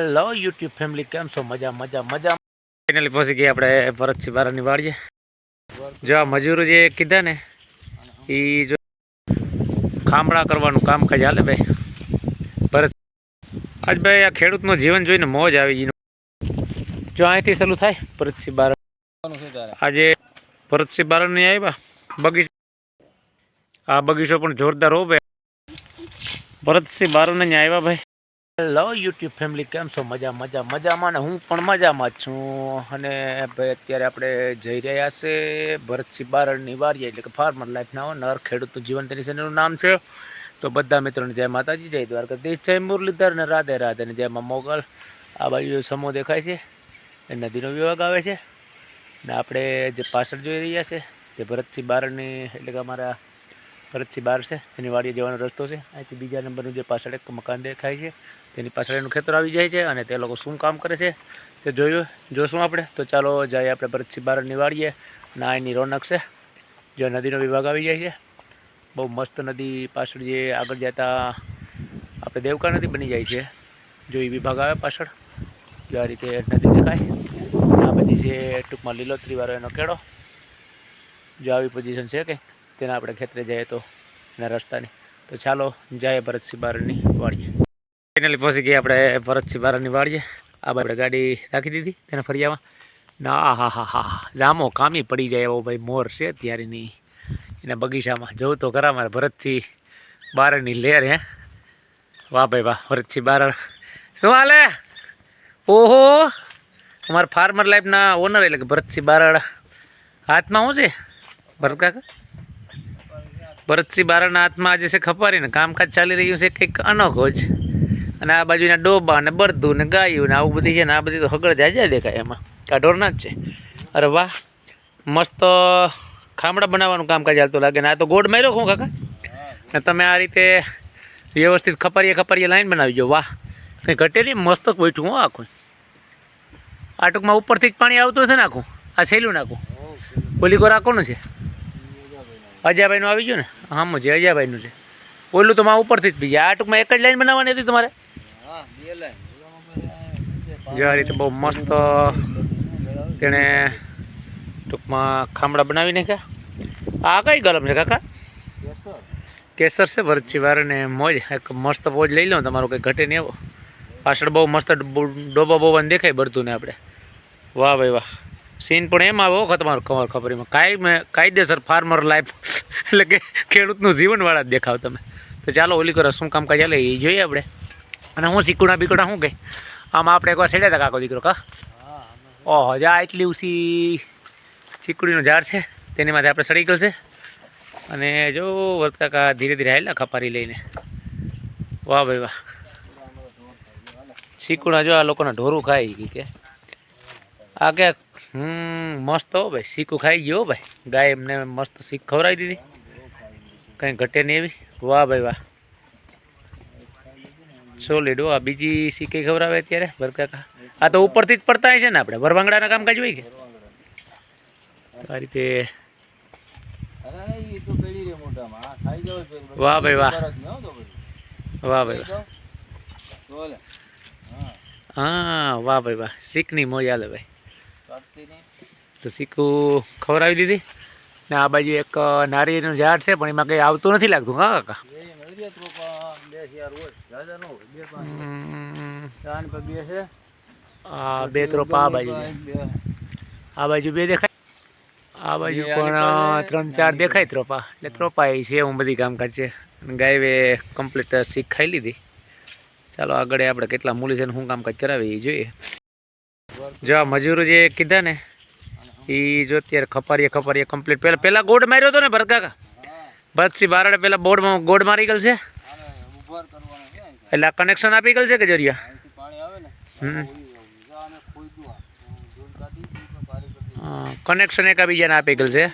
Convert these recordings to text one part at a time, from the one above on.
Hello YouTube family કેમ છો? મજા મજા મજા. ફાઇનલી પહોંચી ગયા આપણે ભરતસિંહ બારાની વાડીએ જો આ મજૂરો જે કીધા ને એ જો ખામડા કરવાનું કામકાજ હાલે ભાઈ. ભરત આજ ભાઈ આ ખેડૂતનું જીવન જોઈને મોજ આવી ગઈ. જો અહીંથી ચાલુ થાય ભરતસિંહ બારણ આજે ભરતસિંહ બારાની આવ્યા, બગીચો આ બગીચો પણ જોરદાર હો ભાઈ. ભરતસિંહ બારણ નહીં આવ્યા ભાઈ. હેલો યુટ્યુબ ફેમિલી કેમ છો? મજા મજા, મજામાં ને હું પણ મજામાં જ છું. અને ભાઈ, અત્યારે આપણે જઈ રહ્યા છે ભરતસિંહ બારડની વારી એટલે કે ફાર્મર લાઈફના નર ખેડૂતનું જીવન તેની ચેનલનું નામ છે? તો બધા મિત્રોને જય માતાજી, જય દ્વારકાધીશ, જય મુરલીધર ને રાધે રાધે ને જય મોગલ. આ બાજુ સમૂહ દેખાય છે એ નદીનો વિભાગ આવે છે ને આપણે જે પાછળ જોઈ રહ્યા છે તે ભરતસિંહ બારડની, એટલે કે અમારા ભરતસિંહ બહાર છે. એની વાડીએ જવાનો રસ્તો છે. અહીંથી બીજા નંબરનું જે પાછળ એક મકાન દેખાય છે, તેની પાછળ એનું ખેતર આવી જાય છે અને તે લોકો શું કામ કરે છે તે જોયું, જોશું આપણે. તો ચાલો જઈએ આપણે ભરતસિંહ બહાર નિવાડીએ આ એની રોનક છે, જો નદીનો વિભાગ આવી જાય છે. બહુ મસ્ત નદી પાછળ જે આગળ જતા આપણે દેવકા નદી બની જાય છે. જો એ વિભાગ આવે પાછળ, જો આ રીતે નદી દેખાય. આ બધી છે ટૂંકમાં લીલોતરીવાળો એનો કેળો, જો આવી પોઝિશન છે કે તેના આપણે ખેતરે જઈએ તો એના રસ્તાની. તો ચાલો જઈએ ભરતસિંહ બારની વાડીએ. ફાઇનલી પહોંચી ગયા આપણે ભરતસિંહ બારની વાડીએ. આ આપણે ગાડી રાખી દીધી તેને ફરિયામાં. ના હા હા હા જામો કામી પડી જાય એવો ભાઈ મોર છે ત્યારેની એના બગીચામાં. જોઉં તો ખરા મારે ભરતસિંહ બારની લેર હે. વાહ ભાઈ વાહ, ભરતસિંહ બારણ શું હાલે ઓહો! અમારા ફાર્મર લાઈફના ઓનર એટલે કે ભરતસિંહ બારડ. હાથમાં શું છે? ભરત કાકા? ભરતસિંહ બારાના હાથમાં આજે છે ખપારીને કામકાજ ચાલી રહ્યું છે કંઈક અનોખો જ. અને આ બાજુના ડોબા ને બરદું ને ગાયું ને આવું બધી છે ને આ બધી તો હગળ જાજા દેખાય એમાં. કાઢોરના જ છે. અરે વાહ, મસ્ત ખામડા બનાવવાનું કામકાજ ચાલતું લાગે ને આ તો ગોળ માર્યો હું કાકા? ને તમે આ રીતે વ્યવસ્થિત ખપારીએ ખપારીએ લાઈન બનાવી જો વાહ, કંઈ ઘટે નહીં, મસ્ત બેઠું હું આખું. આ ટૂંકમાં ઉપરથી જ પાણી આવતું હશે ને આખું? આ સહેલું નાખું ઓલી કોર આ છે? અજાભાઈનું આવી ગયું ને? હા છે અજયભાઈનું છે. ઓલું તો માં ઉપરથી જ બીજા. આ ટૂંકમાં એક જ લાઈન બનાવવાની હતી તમારે? જો રીતે બહુ મસ્ત તેણે ટૂંકમાં ખામડા બનાવી નાખ્યા. આ કઈ ગરમ છે કાકા? કેસર છે ભરતજી વાર ને મોજ. એક મસ્ત પોજ લઈ લો તમારું, કંઈ ઘટે નહીં એવો. પાછળ બહુ મસ્ત ડોબા બોબાને દેખાય ભરતું ને આપણે. વાહ ભાઈ વાહ. સીન પણ એમ બહુ વખત તમારું કમર ખબરીમાં કાંઈ કાયદેસર ફાર્મર લાઈફ એટલે કે ખેડૂતનું જીવનવાળા જ દેખાવ તમે. તો ચાલો, ઓલી કરો, શું કામકાજ ચાલે? એ જોઈએ આપણે. અને હું શીકુડા બીકુડા શું કહે આમાં આપણે એકવાર છેડ્યા હતા કાકો દીકરો, કા? ઓહો, જા એટલી ઉસી ચીકુડીનું ઝાડ છે. તેની માથે આપણે સડી ગયેલ છે. અને જો, વર્ત કાકા ધીરે ધીરે આવેલા ખપારી લઈને. વાહ ભાઈ વાહ. ચીકુડા જો આ લોકોના ઢોરું ખાય કે. આ કે હમ મસ્ત હો ભાઈ શીખું ખાઈ ગયો ભાઈ. ગાય એમને મસ્ત શીખ ખવડાવી દીધી. કંઈ ઘટે નહીં એવી. વાહ ભાઈ વાહ. સોલિડ હો આ બીજી શીખે ખવડાવે અત્યારે ભરકાકા આ તો ઉપરથી જ પડતા છે ને આપણે ભરવાંગડાના કામકાજ હોય કે? આ રીતે વાહ ભાઈ વાહ. વાહ ભાઈ વાહ. હા. વાહ ભાઈ વાહ. શીખની મોજ આલે ભાઈ. તો શીખું ખવડાવી દીધી? ને આ બાજુ એક નારિયેળનું ઝાડ છે પણ એમાં કંઈ આવતું નથી લાગતું હા કાકા? આ બે ત્રોપા આ બાજુ આ બાજુ બે દેખાય? આ બાજુ પણ ત્રણ ચાર દેખાય ત્રોપા એટલે ત્રોપા એ છે હું બધી કામકાજ છે. અને ગાયવે કમ્પ્લીટ શીખ ખાઈ લીધી. ચાલો આગળ આપણે કેટલા મૂલી છે ને શું કામકાજ કરાવીએ એ જોઈએ. જો આ મજૂરો જે કીધા ને એ જો અત્યારે ખપારીએ ખપારીએ કમ્પ્લીટ પહેલાં પહેલાં ગોળ માર્યો હતો ને ભરત કાકા? ભરતસિંહ બારડે પહેલાં બોર્ડમાં ગોળ મારી ગયેલ છે? એટલે કનેક્શન આપી ગયેલ છે કે જરિયા? કનેક્શન એકબીજાને આપી ગયેલ છે.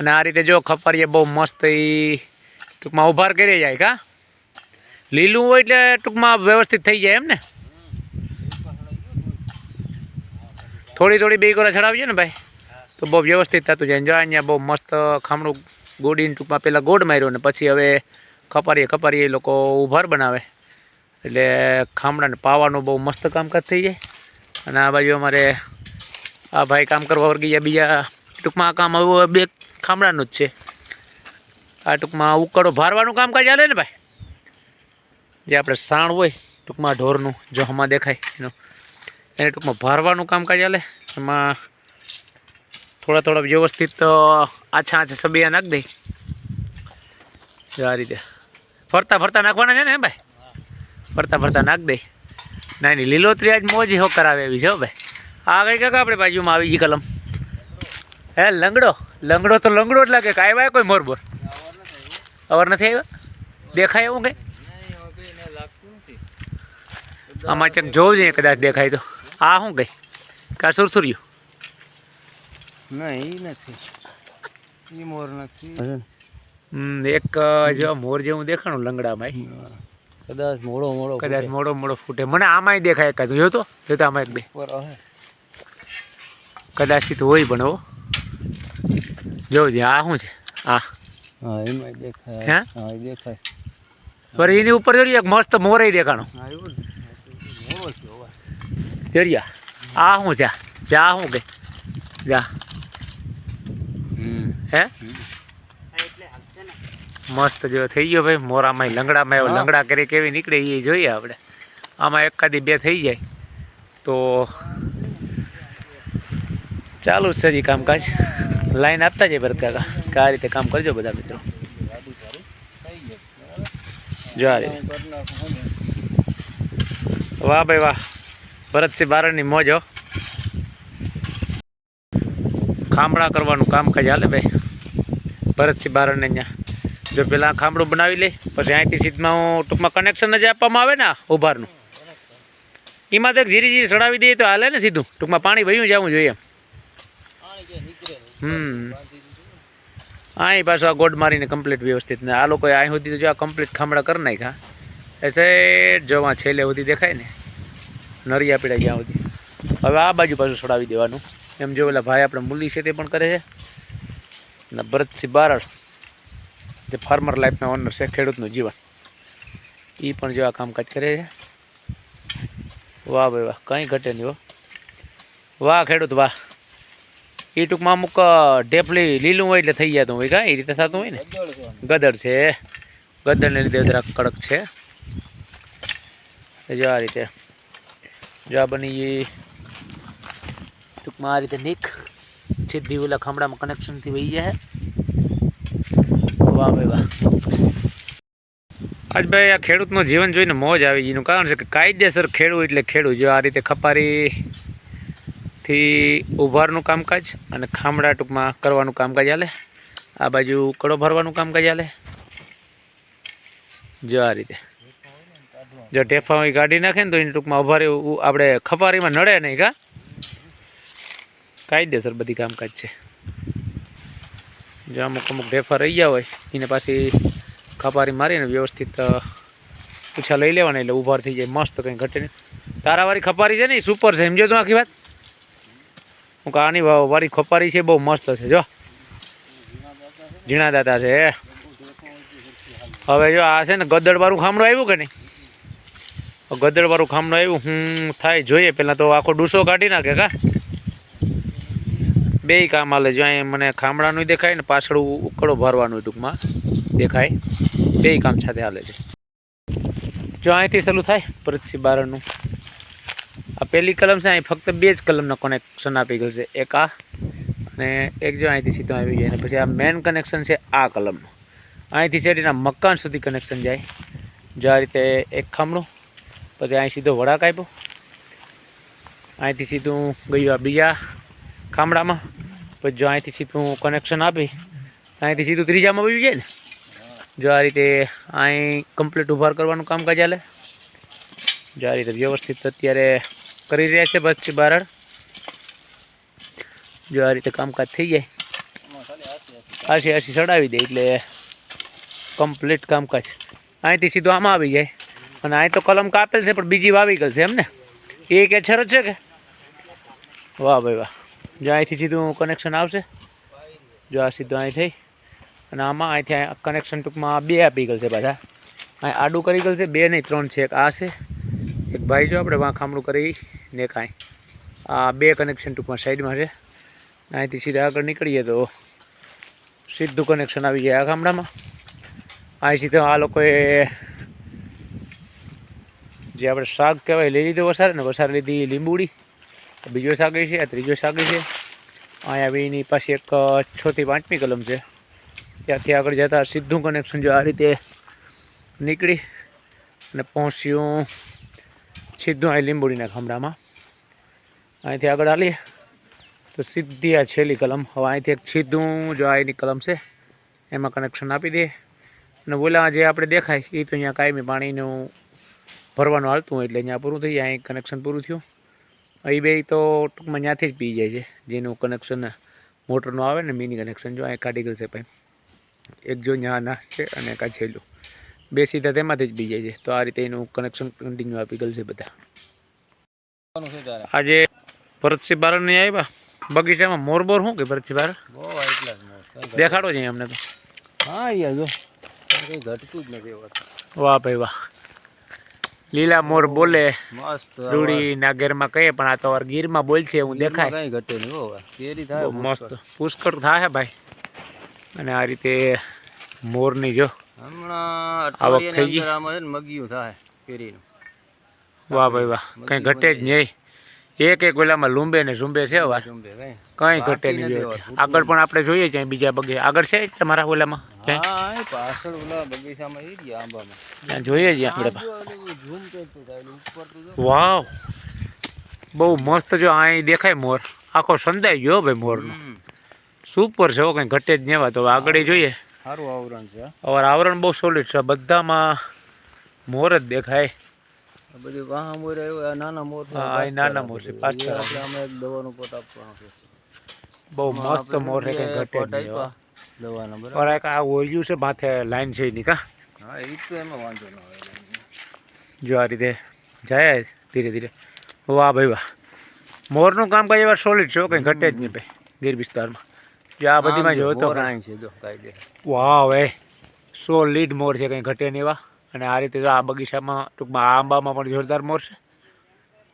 અને આ રીતે જો ખપારીએ બહુ મસ્ત એ ટૂંકમાં ઉભાર કરી જાય કા? લીલું હોય એટલે ટૂંકમાં વ્યવસ્થિત થઈ જાય એમ ને? થોડી થોડી બે કોરા ચડાવીએ ને ભાઈ? તો બહુ વ્યવસ્થિત થતું જાય. જો અહીંયા બહુ મસ્ત ખામણું ગોડીને ટૂંકમાં પહેલાં ગોળ માર્યો ને પછી હવે ખપારીએ ખપારીએ એ લોકો ઉભાર બનાવે. એટલે ખામડાને પાવાનું બહુ મસ્ત કામકાજ થઈ જાય. અને આ બાજુ અમારે આ ભાઈ કામ કરવા વર્ગી બીજા ટૂંકમાં આ કામ આવું બે ખામડાનું જ છે. આ ટૂંકમાં ઉકળો ભારવાનું કામકાજ ચાલે ને ભાઈ? જે આપણે સાણ હોય ટૂંકમાં ઢોરનું, જો હમણાં દેખાય એનું. એને ટૂંકમાં ભારવાનું કામકાજ ચાલે એમાં થોડા થોડા વ્યવસ્થિત આછા આછા સબિયા નાખ દઈ સારી આ રીતે. ફરતા ફરતા નાખવાના છે ને ભાઈ? ફરતા ફરતા નાખ દઈ નાની લીલોતરી આજ મોજ હો કરાવે એવી છે હો ભાઈ. આ કઈ કાકા આપણે બાજુમાં આવી ગઈ કલમ. હે લંગડો. લંગડો તો લંગડો જ લાગે. કાંઈ આવ્યા કોઈ મોરબોર. અવર નથી આવ્યા? દેખાય એવું કંઈ? આમાં ચક જોવું જોઈએ કદાચ દેખાય તો. આ શું ગઈ. કા સુરસુર્યું? નહીં નથી. એ મોર નથી. એક જેવા જો મોર જેવું દેખાણું લંગડામાં કદાચ મોડો મોડો કદાચ મોડો મોડો ફૂટે. મને આમાંય દેખાય એકાદ. જોયો તો જોતા તો આમાં એક બે. કદાચિત હોય પણ હો. જોઈએ આ શું છે? આ. હા એમાં દેખાય. હે? હા દેખાય. પર એની ઉપર જોઈએ એક મસ્ત મોરે દેખાણો. હોવા જરિયા આ શું છે? જા શું કે? જા. હે? મસ્ત જો થઈ ગયો ભાઈ. મોરામાં લંગડામાં એવો લંગડા કરી કેવી નીકળે એ જોઈએ આપણે. આમાં એકાદી બે થઈ જાય. તો ચાલુ છે જી કામકાજ. લાઈન આપતા જાય ભરત કાકા. કે આ રીતે કામ કરજો બધા મિત્રો. જો આ વાહ ભાઈ વાહ. ભરતસિંહ બારણની મોજો ખામડા કરવાનું કામકાજ હાલે ભાઈ. ભરતસિંહ બારણને અહીંયા. જો પેલા ખામડું બનાવી લે, પછી અહીંથી સીધમાં હું ટૂંકમાં કનેક્શન જ આપવામાં આવે ને ઉભારનું. એમાં તો એક જીરી સડાવી દઈએ તો હાલે ને સીધું. ટૂંકમાં પાણી ભયું જવું જોઈએ હમ. અહીં પાછું આ ગોડ મારીને કમ્પ્લીટ વ્યવસ્થિત ને આ લોકોએ અહીં સુધી તો જો આ કમ્પ્લીટ ખામડા કરી નાખ્યા. એસે જોવા છેલ્લે સુધી દેખાય ને. નરિયા પીડા જ્યાં સુધી. હવે આ બાજુ પાછું છોડાવી દેવાનું. એમ જો પેલા ભાઈ આપણે મૂલી છે તે પણ કરે છે. અને ભરતસિંહ બારડ, જે ફાર્મર લાઈફના ઓનર છે, ખેડૂતનું જીવન. એ પણ જેવા કામકાજ કરે છે. વાહ ભાઈ વાહ, કંઈ ઘટે નહીં વાહ ખેડૂત, વાહ. એ ટૂંકમાં અમુક ઢેફલી લીલું હોય એટલે થઈ જતું હોય કાંઈ એ રીતે થતું હોય ને? ગદર છે. ગદરને લીધે જરાક કડક છે. જો આ રીતે. જો બની ટૂંકમાં આ રીતે નીક. સીધી ઓલા ખામડામાં કનેક્શનથી વહી જાય. વાહ ભાઈ વાહ. આજ ભાઈ આ ખેડૂતનું જીવન જોઈને મોજ આવી એનું કારણ છે કે કાયદેસર ખેડૂત એટલે ખેડૂત. જો આ રીતે ખપારીથી ઉભારનું કામકાજ અને ખામડા ટૂંકમાં કરવાનું કામકાજ હાલે. આ બાજુ કડો ભરવાનું કામકાજ હાલે. જો આ રીતે. જો હોય કાઢી નાખે ને તો એની ટૂંકમાં ઉભારે ઉ- આપણે ખપારીમાં નડે નહીં કા? કાયદેસર બધી કામકાજ છે. જો અમુક અમુક ઢેફા રહી ગયા હોય, એને પાછી ખપારી મારીને વ્યવસ્થિત પૂછા લઈ લેવાના એટલે ઉભાર થઈ જાય, મસ્ત કંઈ ઘટે નહીં. તારાવાળી ખપારી છે ને, એ સુપર છે, સમજો તું આખી વાત. હું વા- વાળી ખપારી છે, બહુ મસ્ત છે, જો. ઝીણા દાદા છે હવે જો આ છે ને ગદડવાળું ખામડું આવ્યું કે નહીં? ગદડવાળું ખામણું આવ્યું. હું થાય, જોઈએ. પહેલાં તો આખો ડૂસો કાઢી નાખે, કા? બેય કામ હાલે. જો અહીં મને ખામડાનું દેખાય ને પાછળ ઉકળો ભરવાનું ટૂંકમાં. દેખાય. બેય કામ સાથે હાલે છે. જો અહીંથી શરૂ થાય ભરતસિંહ બારણનું. આ પહેલી કલમ છે, અહીં ફક્ત બે જ કલમના કનેક્શન આપી ગયું છે. એક આ અને એક જો અહીંથી સીધો આવી જાય અને પછી આ મેન કનેક્શન છે આ કલમનું. અહીંથી શેરીના મકાન સુધી કનેક્શન જાય. જો આ રીતે એક ખામણું પછી અહીં સીધો વળાક આપ્યો. અહીંથી સીધું ગયું આ બીજા ખામડામાં. પછી જો અહીંથી સીધું કનેક્શન આપી, અહીંથી સીધું ત્રીજામાં વયું જાય ને. જો આ રીતે અહીં કમ્પ્લીટ ઉભાર કરવાનું કામકાજ ચાલે. જો આ રીતે વ્યવસ્થિત અત્યારે કરી રહ્યા છે પછી બારડ. જો આ રીતે કામકાજ થઈ જાય. આસી આસી ચડાવી દે એટલે કમ્પ્લીટ કામકાજ. અહીંથી સીધું આમાં આવી જાય. અને અહીં તો કલમ કાપેલ છે, પણ બીજી વાવી ગયેલ છે એમ ને એ કે છર જ છે કે? વાહ ભાઈ વાહ. જો અહીંથી સીધું કનેક્શન આવશે. જો આ સીધું અહીં થઈ. અને આમાં અહીંથી કનેક્શન ટૂંકમાં બે આપી ગયેલ છે બધા અહીં આડું કરી ગયેલ છે, બે નહીં, ત્રણ છે, એક આ છે. એક ભાઈ જો આપણે વાં ખામણું કરી ને કાંઈ આ બે કનેક્શન ટૂંકમાં સાઈડમાં છે. અહીંથી સીધા આગળ નીકળીએ તો સીધું કનેક્શન આવી જાય આ ગામડામાં. અહીં સીધા આ લોકોએ જે આપણે શાક કહેવાય, લઈ લીધો વસારે ને વસારે લીધી લીંબુડી. બીજો શાક છે, આ ત્રીજો શાક છે. અહીંયા એની પાસે એક છથી પાંચમી કલમ છે. ત્યાંથી આગળ જતાં સીધું કનેક્શન જો આ રીતે નીકળી અને પહોંચ્યું સીધું અહીં લીંબુડીના ખામડામાં અહીંથી આગળ હાલીએ તો સીધી આ છેલ્લી કલમ. હવે અહીંથી એક સીધું જો આ એની કલમ છે, એમાં કનેક્શન આપી દે અને બોલા જે આપણે દેખાય એ તો અહીંયા કાયમી પાણીનું ભરવાનું હાલતું એટલે અહીંયા પૂરું થઈ જાય અહીં કનેક્શન પૂરું થયું. અહીં બે તો ટૂંકમાં ત્યાંથી જ પી જાય છે જેનું કનેક્શન મોટરનું આવે ને મિની કનેક્શન જો અહીં કાઢી ગયું છે ભાઈ. એક જો ત્યાં ના છે અને એક આ છેલ્લું. બે સીધા તેમાંથી જ પી જાય છે તો આ રીતે એનું કનેક્શન કન્ટિન્યુ આપી ગયેલ છે બધા. આજે ભરતસિંહ બારણ નહીં આવ્યા? બગીચામાં મોર બોર શું કે ભરતસિંહ બારણ દેખાડો છે અમને તો. હા યાર જો. ઘટતું જ નથી વાહ ભાઈ વાહ. લીલા મોર બોલે રૂડી ના ઘેરમાં કહીએ પણ આ તો ગીર ગીરમાં બોલશે એવું દેખાય. કઈ ઘટે નહીં મસ્ત પુષ્કળ થાય ભાઈ. અને આ રીતે મોરની જો હમણાં આવક થઈ ગઈ? મગિયું થાય કેરીનું. વાહ ભાઈ વાહ કઈ ઘટે જ નહીં. એક એક ઓલામાં લુંબે ને ઝુંબે છે વાત. કઈ ઘટે નહીં. આગળ પણ આપણે જોઈએ ત્યાં બીજા બગે. આગળ છે તમારા ઓલામાં? ક્યાંય? હા એ પાછળ ઓલા બગીચામાં ઈ રહ્યા આંબામાં. ત્યાં જોઈએ છીએ આપણે. વાવ. બહુ મસ્ત જો અહીં દેખાય મોર. આખો સંદાઈ ગયો ભાઈ મોરનો. સુપર છે કંઈ ઘટે જ નહીં તો. આગળ જોઈએ. સારું આવરણ છે આવરણ બહુ સોલિડ છે. બધામાં મોર જ દેખાય. બધી વાહ મોર આવ્યો નાના મોર હા, એ નાના મોર છે, પાછળ. આપણે આમાં એક દવાનો પોટ આપવાનો છે. બહુ મસ્ત મોર છે કંઈ ઘટે નહીં હો. બરાબર? પણ એક આ ઓળ્યું છે માથે લાઈન છે એની કા? હા એ તો એમાં વાંધો ન આવે. જો આ રીતે જાય ધીરે ધીરે. વાહ ભાઈ વાહ. મોરનું કામ કઈ વાર સોલિડ છે કંઈ ઘટે જ નહીં ભાઈ ગીર વિસ્તારમાં. જો આ બધીમાં જોયો તો વાહ ભાઈ. સોલિડ મોર છે કંઈ ઘટે નહીં એવા અને આ રીતે જો આ બગીચામાં ટૂંકમાં આ આંબામાં પણ જોરદાર મોર છે.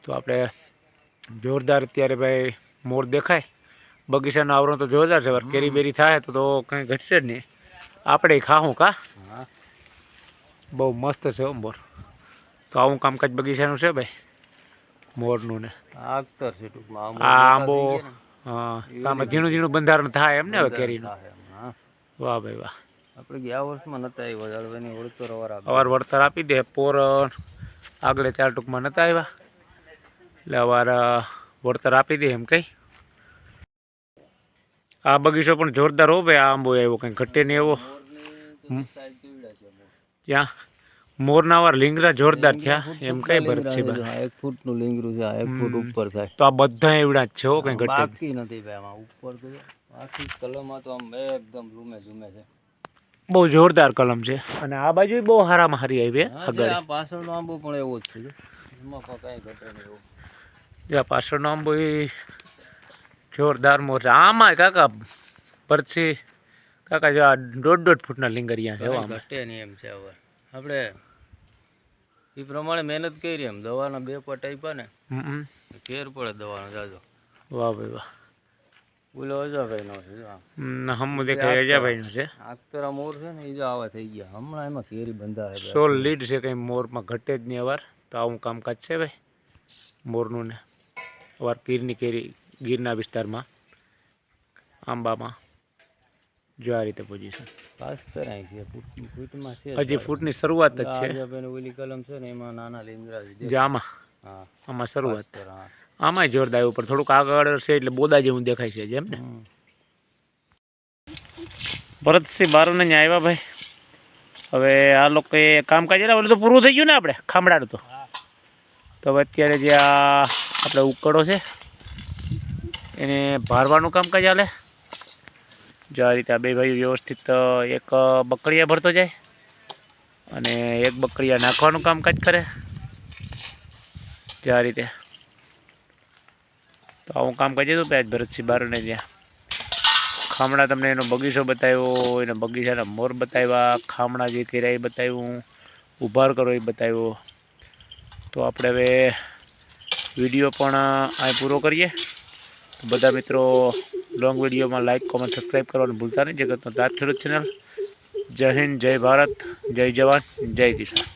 તો આપણે જોરદાર અત્યારે ભાઈ મોર દેખાય. બગીચાનું આવરણ તો જોરદાર છે કેરી બેરી થાય તો તો કંઈ ઘટશે જ નહીં. આપણે ખાવું કા? બહુ મસ્ત છે મોર. તો આવું કામકાજ બગીચાનું છે ભાઈ? મોરનું ને. આ છે ટૂંકમાં. આ આંબો હા ઝીણું ઝીણું બંધારણ થાય એમ ને હવે કેરીનું. વાહ ભાઈ વાહ. આપણે ગયા વર્ષમાં નતા આવ્યા જાળવાની વળતર અવાર અવાર વળતર આપી દે પોર આગળ ચાર ટૂંકમાં નતા આવ્યા. એટલે અવાર વળતર આપી દે એમ કઈ આ બગીચો પણ જોરદાર હો ભાઈ આ આંબો આવ્યો કંઈ ઘટે નહીં એવો. ત્યાં મોરના વાર લીંગરા જોરદાર થયા એમ કઈ ભરત છે એક ફૂટનું લીંગરું છે એક ફૂટ ઉપર થાય. તો આ બધા એવડા જ છે હો કંઈ ઘટે બાકી નથી ભાઈ આમાં ઉપર તો. આખી કલમમાં તો આમ એકદમ રૂમે ઝૂમે છે. બહુ જોરદાર કલમ છે. અને આ બાજુ બહુ હારામાં હારી આવી આગળ. પાછળનો આંબો પણ એવો જ છે એમાં પણ કાંઈ ઘટે નહીં એવું. જો આ પાછળનો આંબો એ જોરદાર મોર છે. આમાં કાકા પરથી કાકા જો આ દોઢ દોઢ ફૂટના લીંગરિયા છે ઘટે નહીં એમ છે હવે. આપણે એ પ્રમાણે મહેનત કરી એમ. દવાના બે પટ આપ્યા ને. ફેર પડે દવાનો જાજો. વાહ ભાઈ વાહ. ઓલો અજાભાઈનો છે જો હમ, દેખાય અજાભાઈનું છે. આખતરા મોર છે ને એ જો આવા થઈ ગયા. હમણાં એમાં કેરી બંધાય સોલ લીડ છે કંઈ મોરમાં ઘટે જ નહીં અવાર. તો આવું કામકાજ છે ભાઈ મોરનું ને. અવાર ગીરની કેરી ગીરના વિસ્તારમાં આંબામાં. જો આ રીતે પોઝિશન પાસ્તર અહીં છે ફૂટ ફૂટમાં છે હજી ફૂટની શરૂઆત જ છે. ઓલી કલમ છે ને એમાં નાના લીમડા આમાં હા. આમાં શરૂઆત. હા. આમાંય જોરદાર ઉપર થોડુંક આગળ છે એટલે બોદા જેવું દેખાય છે જેમ ને. ભરતસિંહ બારોને ત્યાં આવ્યા ભાઈ. હવે આ લોકોએ કામકાજ એના ઓલું તો પૂરું થઈ ગયું ને આપણે ખામડાનું તો. તો હવે અત્યારે જે આ આપણે ઉકળો છે એને ભારવાનું કામકાજ હાલે. જો આ રીતે આ બે ભાઈ વ્યવસ્થિત એક બકડીયા ભરતો જાય અને એક બકડીયા નાખવાનું કામકાજ કરે. જે આ રીતે તો આવું કરી હતું ભાઈ આજ ભરતસિંહ બારોને ત્યાં. ખામણા તમને એનો બગીચો બતાવ્યો, એના બગીચાના મોર બતાવ્યા, ખામણા જે કર્યા એ બતાવ્યું, ઉભાર કરો એ બતાવ્યો. તો આપણે હવે વીડિયો પણ અહીં પૂરો કરીએ. તો બધા મિત્રો લોંગ વિડીયોમાં લાઇક કોમેન્ટ સબસ્ક્રાઈબ કરવાનું ભૂલતા નહીં. જગતનો તાર ખેડૂત ચેનલ જય હિન્દ, જય ભારત, જય જવાન, જય કિસાન.